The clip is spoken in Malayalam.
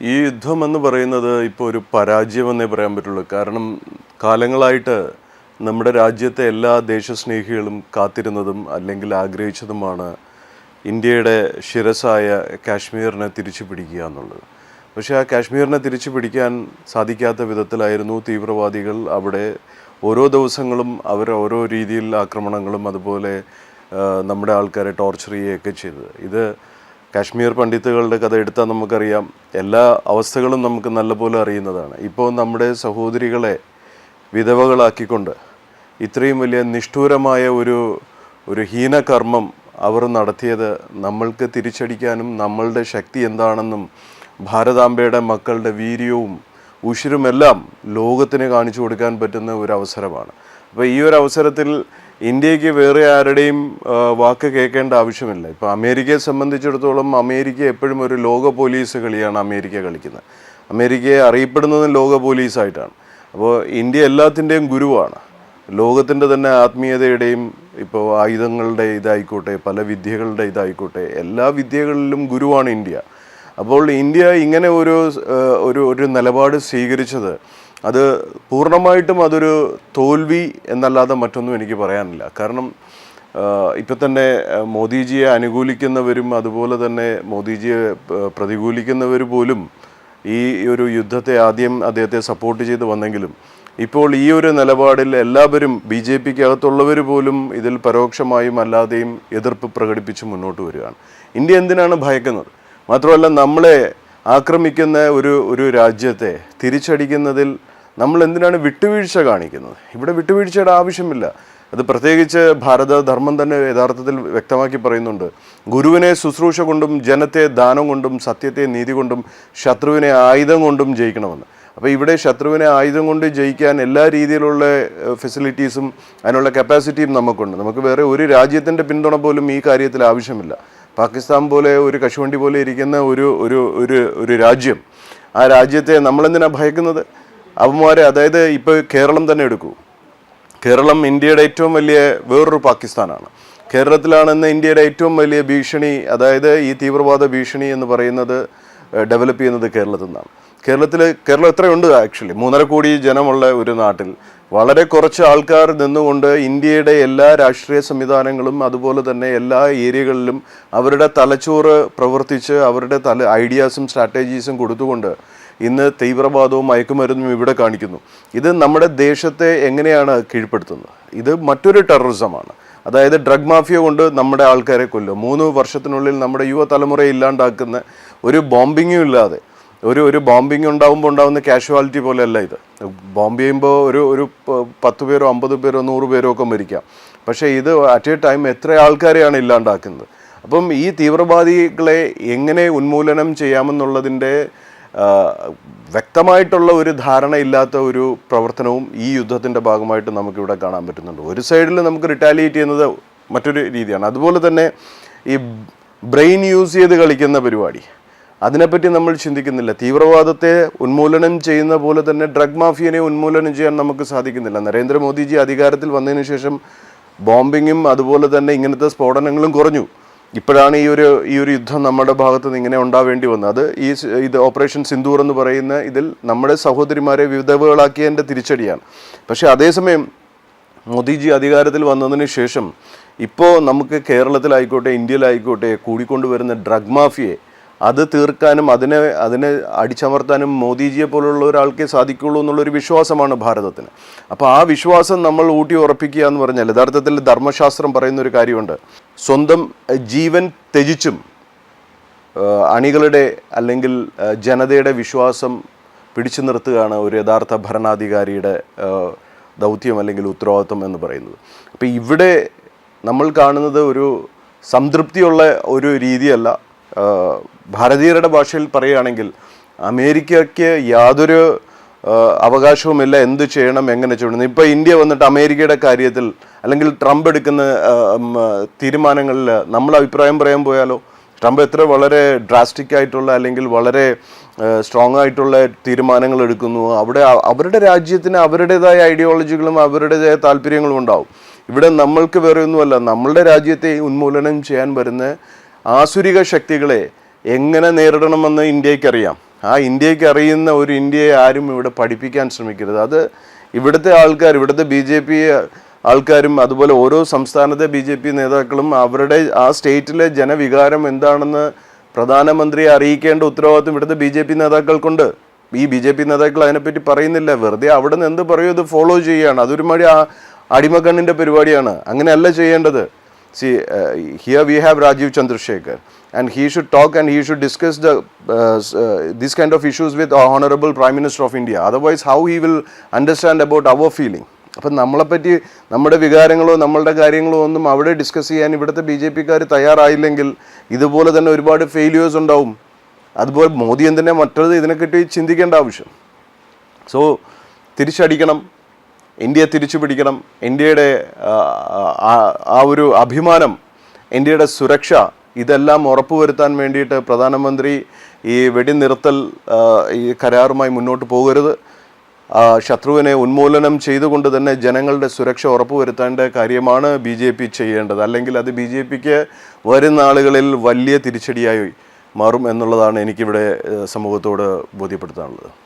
ഈ യുദ്ധം എന്ന് പറയുന്നത് ഇപ്പോൾ ഒരു പരാജയമെന്നേ പറയാൻ പറ്റുള്ളൂ. കാരണം കാലങ്ങളായിട്ട് നമ്മുടെ രാജ്യത്തെ എല്ലാ ദേശസ്നേഹികളും കാത്തിരുന്നതും അല്ലെങ്കിൽ ആഗ്രഹിച്ചതുമാണ് ഇന്ത്യയുടെ ശിരസായ കാശ്മീരിനെ തിരിച്ചു പിടിക്കുക എന്നുള്ളത്. പക്ഷേ ആ കാശ്മീരിനെ തിരിച്ചു പിടിക്കാൻ സാധിക്കാത്ത വിധത്തിലായിരുന്നു തീവ്രവാദികൾ അവിടെ ഓരോ ദിവസങ്ങളും അവർ ഓരോ രീതിയിൽ ആക്രമണങ്ങളും അതുപോലെ നമ്മുടെ ആൾക്കാരെ ടോർച്ചർ ചെയ്യുകയൊക്കെ ചെയ്തത്. ഇത് കാശ്മീർ പണ്ഡിത്തുകളുടെ കഥ എടുത്താൽ നമുക്കറിയാം. എല്ലാ അവസ്ഥകളും നമുക്ക് നല്ലപോലെ അറിയുന്നതാണ്. ഇപ്പോൾ നമ്മുടെ സഹോദരികളെ വിധവകളാക്കിക്കൊണ്ട് ഇത്രയും വലിയ നിഷ്ഠൂരമായ ഒരു ഒരു ഹീനകർമ്മം അവർ നടത്തിയത് നമ്മൾക്ക് തിരിച്ചടിക്കാനും നമ്മളുടെ ശക്തി എന്താണെന്നും ഭാരതാംബയുടെ മക്കളുടെ വീര്യവും ഉഷിരുമെല്ലാം ലോകത്തിന് കാണിച്ചു കൊടുക്കാൻ പറ്റുന്ന ഒരു അവസരമാണ്. അപ്പോൾ ഈ ഒരു അവസരത്തിൽ ഇന്ത്യയ്ക്ക് വേറെ ആരുടെയും വാക്ക് കേൾക്കേണ്ട ആവശ്യമില്ല. ഇപ്പോൾ അമേരിക്കയെ സംബന്ധിച്ചിടത്തോളം അമേരിക്ക എപ്പോഴും ഒരു ലോക പോലീസ് കളിയാണ് അമേരിക്ക കളിക്കുന്നത്. അമേരിക്കയെ അറിയപ്പെടുന്നത് ലോക പോലീസായിട്ടാണ്. അപ്പോൾ ഇന്ത്യ എല്ലാത്തിന്റെയും ഗുരുവാണ്. ലോകത്തിന്റെ തന്നെ ആത്മീയതയുടെയും ഇപ്പോൾ ആയുധങ്ങളുടെ ഇതായിക്കോട്ടെ പല വിദ്യകളുടെ ഇതായിക്കോട്ടെ എല്ലാ വിദ്യകളിലും ഗുരുവാണ് ഇന്ത്യ. അപ്പോൾ ഇന്ത്യ ഇങ്ങനെ ഒരു ഒരു നിലപാട് സ്വീകരിച്ചത് അത് പൂർണമായിട്ടും അതൊരു തോൽവി എന്നല്ലാതെ മറ്റൊന്നും എനിക്ക് പറയാനില്ല. കാരണം ഇപ്പം തന്നെ മോദിജിയെ അനുകൂലിക്കുന്നവരും അതുപോലെ തന്നെ മോദിജിയെ പ്രതികൂലിക്കുന്നവർ പോലും ഈ ഒരു യുദ്ധത്തെ ആദ്യം അദ്ദേഹത്തെ സപ്പോർട്ട് ചെയ്ത് വന്നെങ്കിലും ഇപ്പോൾ ഈ ഒരു നിലപാടിൽ എല്ലാവരും ബി ജെ പിക്ക് അകത്തുള്ളവർ പോലും ഇതിൽ പരോക്ഷമായും അല്ലാതെയും എതിർപ്പ് പ്രകടിപ്പിച്ച് മുന്നോട്ട് വരികയാണ്. ഇന്ത്യ എന്തിനാണ് ഭയക്കുന്നത്? മാത്രമല്ല നമ്മളെ ആക്രമിക്കുന്ന ഒരു ഒരു രാജ്യത്തെ തിരിച്ചടിക്കുന്നതിൽ നമ്മൾ എന്തിനാണ് വിട്ടുവീഴ്ച കാണിക്കുന്നത്? ഇവിടെ വിട്ടുവീഴ്ചയുടെ ആവശ്യമില്ല. അത് പ്രത്യേകിച്ച് ഭാരത ധർമ്മം തന്നെ യഥാർത്ഥത്തിൽ വ്യക്തമാക്കി പറയുന്നുണ്ട്. ഗുരുവിനെ ശുശ്രൂഷ കൊണ്ടും ജനത്തെ ദാനം കൊണ്ടും സത്യത്തെ നീതി കൊണ്ടും ശത്രുവിനെ ആയുധം കൊണ്ടും ജയിക്കണമെന്ന്. അപ്പോൾ ഇവിടെ ശത്രുവിനെ ആയുധം കൊണ്ട് ജയിക്കാൻ എല്ലാ രീതിയിലുള്ള ഫെസിലിറ്റീസും അതിനുള്ള കപ്പാസിറ്റിയും നമുക്കുണ്ട്. നമുക്ക് വേറെ ഒരു രാജ്യത്തിന്റെ പിന്തുണ പോലും ഈ കാര്യത്തിൽ ആവശ്യമില്ല. പാകിസ്ഥാൻ പോലെ ഒരു കശുവണ്ടി പോലെ ഇരിക്കുന്ന ഒരു ഒരു ഒരു ഒരു രാജ്യം. ആ രാജ്യത്തെ നമ്മളെന്തിനാണ് ഭയക്കുന്നത്? അവന്മാരെ അതായത് ഇപ്പോൾ കേരളം തന്നെ എടുക്കൂ. കേരളം ഇന്ത്യയുടെ ഏറ്റവും വലിയ വേറൊരു പാകിസ്ഥാനാണ്. കേരളത്തിലാണെന്ന് ഇന്ത്യയുടെ ഏറ്റവും വലിയ ഭീഷണി അതായത് ഈ തീവ്രവാദ ഭീഷണി എന്ന് പറയുന്നത് ഡെവലപ്പ് ചെയ്യുന്നത് കേരളത്തിൽ നിന്നാണ്. കേരളത്തിൽ കേരളം എത്രയുണ്ട് ആക്ച്വലി? മൂന്നര കോടി ജനമുള്ള ഒരു നാട്ടിൽ. വളരെ കുറച്ച് ആൾക്കാർ നിന്നുകൊണ്ട് ഇന്ത്യയുടെ എല്ലാ രാഷ്ട്രീയ സംവിധാനങ്ങളും അതുപോലെ തന്നെ എല്ലാ ഏരിയകളിലും അവരുടെ തലച്ചോറ് പ്രവർത്തിച്ച് അവരുടെ തല ഐഡിയാസും സ്ട്രാറ്റജീസും കൊടുത്തുകൊണ്ട് ഇന്ന് തീവ്രവാദവും മയക്കുമരുന്നും ഇവിടെ കാണിക്കുന്നു. ഇത് നമ്മുടെ ദേശത്തെ എങ്ങനെയാണ് കീഴ്പ്പെടുത്തുന്നത്? ഇത് മറ്റൊരു ടെററിസമാണ് അതായത് ഡ്രഗ് മാഫിയ കൊണ്ട് നമ്മുടെ ആൾക്കാരെ കൊല്ലും മൂന്ന് വർഷത്തിനുള്ളിൽ നമ്മുടെ യുവതലമുറയെ ഇല്ലാണ്ടാക്കുന്ന ഒരു ബോംബിങ്ങും ഇല്ലാതെ ഒരു ഒരു ബോംബിങ് ഉണ്ടാകുമ്പോൾ ഉണ്ടാകുന്ന കാഷ്വാലിറ്റി പോലെയല്ല ഇത്. ബോംബ് ചെയ്യുമ്പോൾ ഒരു ഒരു പത്ത് പേരോ അമ്പത് പേരോ നൂറ് പേരോ ഒക്കെ മരിക്കാം. പക്ഷേ ഇത് അറ്റ് എ ടൈം എത്ര ആൾക്കാരെയാണ് ഇല്ലാണ്ടാക്കുന്നത്? അപ്പം ഈ തീവ്രവാദികളെ എങ്ങനെ ഉന്മൂലനം ചെയ്യാമെന്നുള്ളതിന്റെ വ്യക്തമായിട്ടുള്ള ഒരു ധാരണയില്ലാത്ത ഒരു പ്രവർത്തനവും ഈ യുദ്ധത്തിന്റെ ഭാഗമായിട്ട് നമുക്കിവിടെ കാണാൻ പറ്റുന്നുണ്ട്. ഒരു സൈഡിൽ നമുക്ക് റിട്ടാലിയേറ്റ് ചെയ്യുന്നത് മറ്റൊരു രീതിയാണ്. അതുപോലെ തന്നെ ഈ ബ്രെയിൻ യൂസ് ചെയ്ത് കളിക്കുന്ന പരിപാടി. അതിനെപ്പറ്റി നമ്മൾ ചിന്തിക്കുന്നില്ല. തീവ്രവാദത്തെ ഉന്മൂലനം ചെയ്യുന്ന പോലെ തന്നെ ഡ്രഗ് മാഫിയനെ ഉന്മൂലനം ചെയ്യാൻ നമുക്ക് സാധിക്കുന്നില്ല. നരേന്ദ്രമോദിജി അധികാരത്തിൽ വന്നതിന് ശേഷം ബോംബിങ്ങും അതുപോലെ തന്നെ ഇങ്ങനത്തെ സ്ഫോടനങ്ങളും കുറഞ്ഞു. ഇപ്പോഴാണ് ഈ ഒരു ഈ ഒരു യുദ്ധം നമ്മുടെ ഭാഗത്ത് നിന്ന് ഇങ്ങനെ ഉണ്ടാവേണ്ടി വന്നത്. അത് ഈ ഇത് ഓപ്പറേഷൻ സിന്ദൂർ എന്ന് പറയുന്ന ഇതിൽ നമ്മുടെ സഹോദരിമാരെ വിധവകളാക്കിയതിന്റെ തിരിച്ചടിയാണ്. പക്ഷേ അതേസമയം മോദിജി അധികാരത്തിൽ വന്നതിന് ശേഷം ഇപ്പോൾ നമുക്ക് കേരളത്തിലായിക്കോട്ടെ ഇന്ത്യയിലായിക്കോട്ടെ കൂടിക്കൊണ്ടുവരുന്ന ഡ്രഗ് മാഫിയെ അത് തീർക്കാനും അതിനെ അതിനെ അടിച്ചമർത്താനും മോദിജിയെ പോലുള്ള ഒരാൾക്കേ സാധിക്കുള്ളൂ എന്നുള്ളൊരു വിശ്വാസമാണ് ഭാരതത്തിന്. അപ്പോൾ ആ വിശ്വാസം നമ്മൾ ഊട്ടി ഉറപ്പിക്കുക എന്ന് പറഞ്ഞാൽ യഥാർത്ഥത്തിൽ ധർമ്മശാസ്ത്രം പറയുന്ന ഒരു കാര്യമുണ്ട്. സ്വന്തം ജീവൻ ത്യജിച്ചും അണികളുടെ അല്ലെങ്കിൽ ജനതയുടെ വിശ്വാസം പിടിച്ചു നിർത്തുകയാണ് ഒരു യഥാർത്ഥ ഭരണാധികാരിയുടെ ദൗത്യം അല്ലെങ്കിൽ ഉത്തരവാദിത്വം എന്ന് പറയുന്നത്. അപ്പോൾ ഇവിടെ നമ്മൾ കാണുന്നത് ഒരു സംതൃപ്തിയുള്ള ഒരു രീതിയല്ല. ഭാരതീയരുടെ ഭാഷയിൽ പറയുകയാണെങ്കിൽ അമേരിക്കയ്ക്ക് യാതൊരു അവകാശവുമില്ല. എന്ത് ചെയ്യണം? എങ്ങനെ ചെയ്യണം? ഇപ്പോൾ ഇന്ത്യ വന്നിട്ട് അമേരിക്കയുടെ കാര്യത്തിൽ അല്ലെങ്കിൽ ട്രംപ് എടുക്കുന്ന തീരുമാനങ്ങളിൽ നമ്മൾ അഭിപ്രായം പറയാൻ പോയാലോ? ട്രംപ് എത്ര വളരെ ഡ്രാസ്റ്റിക് ആയിട്ടുള്ള അല്ലെങ്കിൽ വളരെ സ്ട്രോങ് ആയിട്ടുള്ള തീരുമാനങ്ങൾ എടുക്കുന്നു. അവിടെ അവരുടെ രാജ്യത്തിന് അവരുടേതായ ഐഡിയോളജികളും അവരുടേതായ താല്പര്യങ്ങളും ഉണ്ടാവും. ഇവിടെ നമ്മൾക്ക് വേറെ ഒന്നുമല്ല. നമ്മളുടെ രാജ്യത്തെ ഉന്മൂലനം ചെയ്യാൻ വരുന്ന ആസുരിക ശക്തികളെ എങ്ങനെ നേരിടണമെന്ന് ഇന്ത്യക്കറിയാം ആ ഇന്ത്യയ്ക്ക് അറിയുന്ന ഒരു ഇന്ത്യയെ ആരും ഇവിടെ പഠിപ്പിക്കാൻ ശ്രമിക്കരുത്. അത് ഇവിടുത്തെ ആൾക്കാർ ഇവിടുത്തെ ബി ജെ പി ആൾക്കാരും അതുപോലെ ഓരോ സംസ്ഥാനത്തെ ബി ജെ പി നേതാക്കളും അവരുടെ ആ സ്റ്റേറ്റിലെ ജനവികാരം എന്താണെന്ന് പ്രധാനമന്ത്രിയെ അറിയിക്കേണ്ട ഉത്തരവാദിത്വം ഇവിടുത്തെ ബി ജെ പി നേതാക്കൾക്കുണ്ട്. ഈ ബി ജെ പി നേതാക്കൾ അതിനെപ്പറ്റി പറയുന്നില്ല. വെറുതെ അവിടെ നിന്ന് എന്ത് പറയും അത് ഫോളോ ചെയ്യുകയാണ്. അതൊരു മടി ആ അടിമക്കണ്ണിന്റെ പരിപാടിയാണ്. അങ്ങനെയല്ല ചെയ്യേണ്ടത്. See, uh, here we have Rajiv Chandrasekhar, and he should talk and he should discuss the uh, uh, these kind of issues with our Honorable Prime Minister of India. Otherwise, how he will understand about our feeling? അപ്പം നമ്മളെപ്പറ്റി നമ്മുടെ വികാരങ്ങളോ നമ്മളുടെ കാര്യങ്ങളോ ഒന്നും അവിടെ ഡിസ്കസ് ചെയ്യാൻ ഇവിടുത്തെ ബി ജെ പിക്കാർ തയ്യാറായില്ലെങ്കിൽ ഇതുപോലെ തന്നെ ഒരുപാട് ഫെയിലിയേഴ്സ് ഉണ്ടാവും അതുപോലെ മോദി എന്തിനെ മറ്റത് ഇതിനെപ്പറ്റി ചിന്തിക്കേണ്ട ആവശ്യം സോ തിരിച്ചടിക്കണം ഇന്ത്യയെ തിരിച്ചു പിടിക്കണം. ഇന്ത്യയുടെ ആ, ഒരു അഭിമാനം ഇന്ത്യയുടെ സുരക്ഷ ഇതെല്ലാം ഉറപ്പുവരുത്താൻ വേണ്ടിയിട്ട് പ്രധാനമന്ത്രി ഈ വെടിനിർത്തൽ ഈ കരാറുമായി മുന്നോട്ട് പോകരുത്. ശത്രുവിനെ ഉന്മൂലനം ചെയ്തുകൊണ്ട് തന്നെ ജനങ്ങളുടെ സുരക്ഷ ഉറപ്പുവരുത്തേണ്ട കാര്യമാണ് ബി ജെ പി ചെയ്യേണ്ടത്. അല്ലെങ്കിൽ അത് ബി ജെ പിക്ക് വരുന്ന ആളുകളിൽ വലിയ തിരിച്ചടിയായി മാറും എന്നുള്ളതാണ് എനിക്കിവിടെ സമൂഹത്തോട് ബോധ്യപ്പെടുത്താനുള്ളത്.